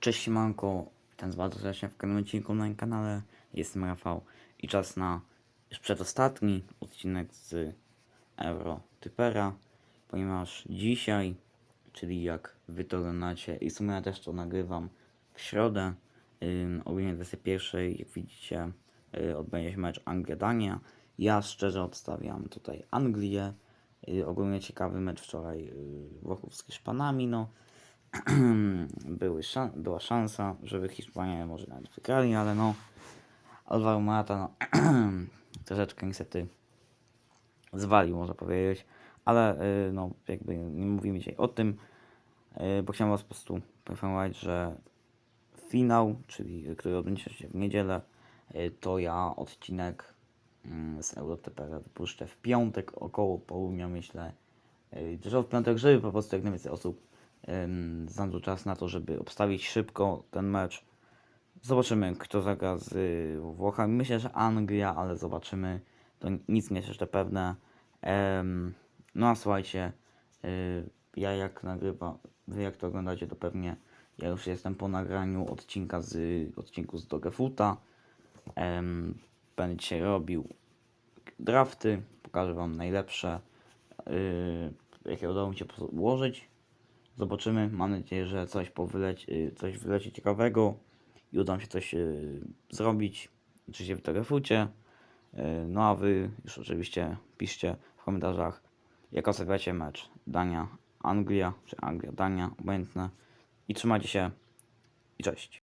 Cześć Siemanko, z bardzo serdecznie w kolejnym odcinku na moim kanale. Jestem Rafał i czas na już przedostatni odcinek z Euro Typera, ponieważ dzisiaj, czyli jak wy to oglądacie i w sumie ja też to nagrywam w środę, ym, o godzinie 21, jak widzicie, y, odbędzie się mecz Anglia-Dania. Ja szczerze obstawiam tutaj Anglię. Y, ogólnie ciekawy mecz wczoraj y, Włochów z Hiszpanami, no były szan- była szansa, żeby Hiszpania może nawet wygrali, ale no Alvaro Morata no, troszeczkę niestety zwalił, można powiedzieć, ale y, no jakby nie mówimy dzisiaj o tym, y, bo chciałem was po prostu poinformować, że finał, czyli który odbędzie się w niedzielę, y, to ja odcinek mm, z Eurotepera wypuszczę w piątek około południa, myślę, że w piątek, żeby po prostu jak najwięcej osób ym, znalazło czas na to, żeby obstawić szybko ten mecz. Zobaczymy, kto zagra z y, Włochami. Myślę, że Anglia, ale zobaczymy. To nic nie jest jeszcze pewne. No a słuchajcie, y, ja jak nagrywam, wy jak to oglądacie, to pewnie ja już jestem po nagraniu odcinka z odcinku z Dogefuta. Będę dzisiaj robił drafty, pokażę wam najlepsze, y, jakie udało mi się ułożyć. Zobaczymy. Mam nadzieję, że coś powyleci, y, coś wyleci ciekawego i uda mi się coś y, zrobić. Oczywiście w telefucie. Y, no a wy już oczywiście piszcie w komentarzach, jak ostatwiacie mecz Dania, Anglia, czy Anglia, Dania, obojętne. I trzymajcie się i cześć.